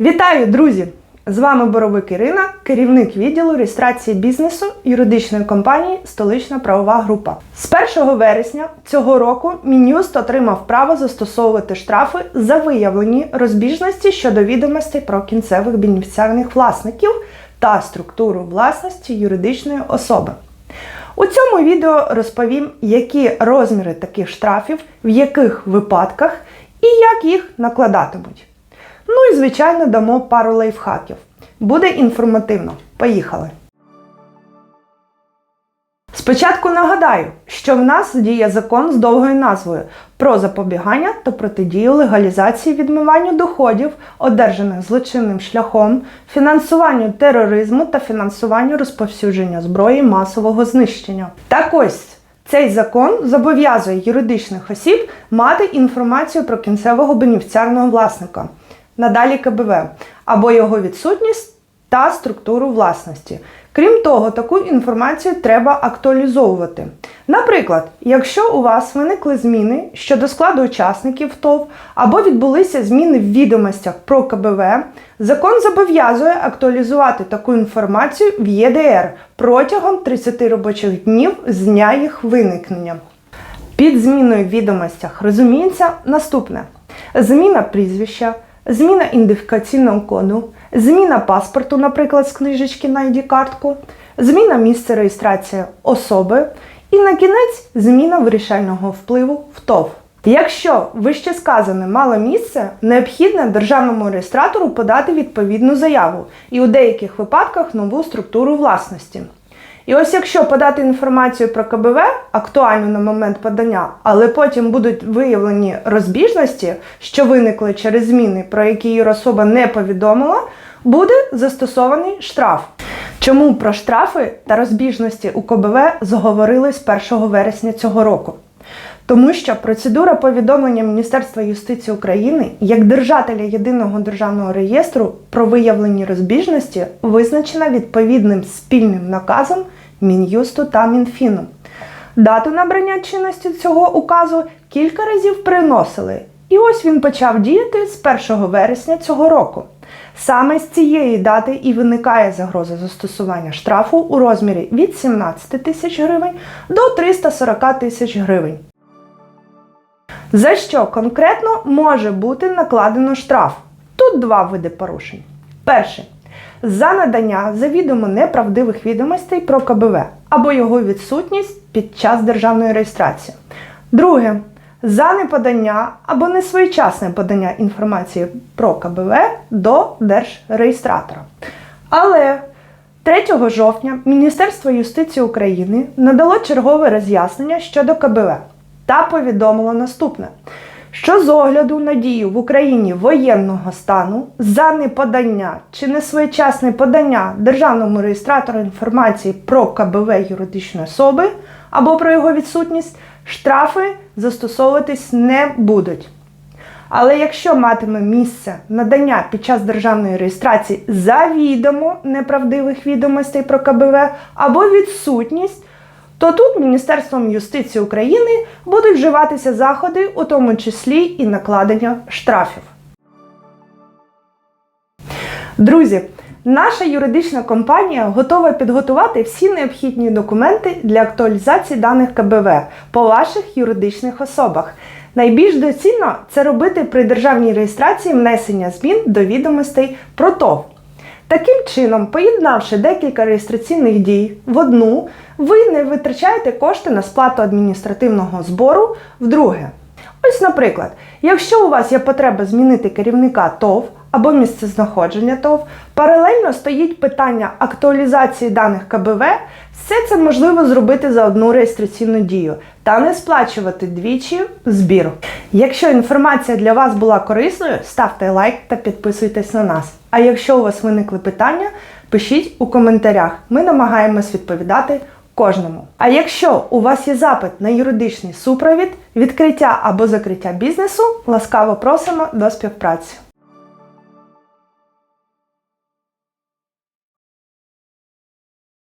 Вітаю, друзі! З вами Боровик Ірина, керівник відділу реєстрації бізнесу юридичної компанії Столична правова група. З 1 вересня цього року Мін'юст отримав право застосовувати штрафи за виявлені розбіжності щодо відомостей про кінцевих бенефіціарних власників та структуру власності юридичної особи. У цьому відео розповім, які розміри таких штрафів, в яких випадках і як їх накладатимуть. Ну і, звичайно, дамо пару лайфхаків. Буде інформативно. Поїхали! Спочатку нагадаю, що в нас діє закон з довгою назвою про запобігання та протидію легалізації відмиванню доходів, одержаних злочинним шляхом, фінансуванню тероризму та фінансуванню розповсюдження зброї масового знищення. Так ось. Цей закон зобов'язує юридичних осіб мати інформацію про кінцевого бенефіціарного власника, надалі КБВ, або його відсутність та структуру власності. Крім того, таку інформацію треба актуалізовувати. Наприклад, якщо у вас виникли зміни щодо складу учасників ТОВ або відбулися зміни в відомостях про КБВ, закон зобов'язує актуалізувати таку інформацію в ЄДР протягом 30 робочих днів з дня їх виникнення. Під зміною в відомостях розуміється наступне: зміна прізвища, зміна ідентифікаційного коду, зміна паспорту, наприклад, з книжечки на ID-картку, зміна місця реєстрації особи і на кінець зміна вирішального впливу в ТОВ. Якщо вище сказане мало місце, необхідно державному реєстратору подати відповідну заяву і у деяких випадках нову структуру власності. І ось якщо подати інформацію про КБВ, актуальну на момент подання, але потім будуть виявлені розбіжності, що виникли через зміни, про які юрособа не повідомила, буде застосований штраф. Чому про штрафи та розбіжності у КБВ заговорили з 1 вересня цього року? Тому що процедура повідомлення Міністерства юстиції України як держателя єдиного державного реєстру про виявлені розбіжності визначена відповідним спільним наказом Мін'юсту та Мінфіну. Дату набрання чинності цього указу кілька разів приносили, і ось він почав діяти з 1 вересня цього року. Саме з цієї дати і виникає загроза застосування штрафу у розмірі від 17 тисяч гривень до 340 тисяч гривень. За що конкретно може бути накладено штраф? Тут два види порушень. Перше. За надання завідомо неправдивих відомостей про КБВ або його відсутність під час державної реєстрації. Друге. За неподання або несвоєчасне подання інформації про КБВ до держреєстратора. Але 3 жовтня Міністерство юстиції України надало чергове роз'яснення щодо КБВ та повідомило наступне: що з огляду на дію в Україні воєнного стану за неподання чи несвоєчасне подання державному реєстратору інформації про КБВ юридичної особи або про його відсутність, штрафи застосовуватись не будуть. Але якщо матиме місце надання під час державної реєстрації завідомо неправдивих відомостей про КБВ або відсутність, то тут Міністерством юстиції України будуть вживатися заходи, у тому числі і накладення штрафів. Друзі, наша юридична компанія готова підготувати всі необхідні документи для актуалізації даних КБВ по ваших юридичних особах. Найбільш доцільно це робити при державній реєстрації внесення змін до відомостей про ТОВ. Таким чином, поєднавши декілька реєстраційних дій в одну, ви не витрачаєте кошти на сплату адміністративного збору вдруге. Ось, наприклад, якщо у вас є потреба змінити керівника ТОВ або місцезнаходження ТОВ, паралельно стоїть питання актуалізації даних КБВ, все це можливо зробити за одну реєстраційну дію та не сплачувати двічі збір. Якщо інформація для вас була корисною, ставте лайк та підписуйтесь на нас. А якщо у вас виникли питання, пишіть у коментарях. Ми намагаємось відповідати кожному. А якщо у вас є запит на юридичний супровід, відкриття або закриття бізнесу, ласкаво просимо до співпраці.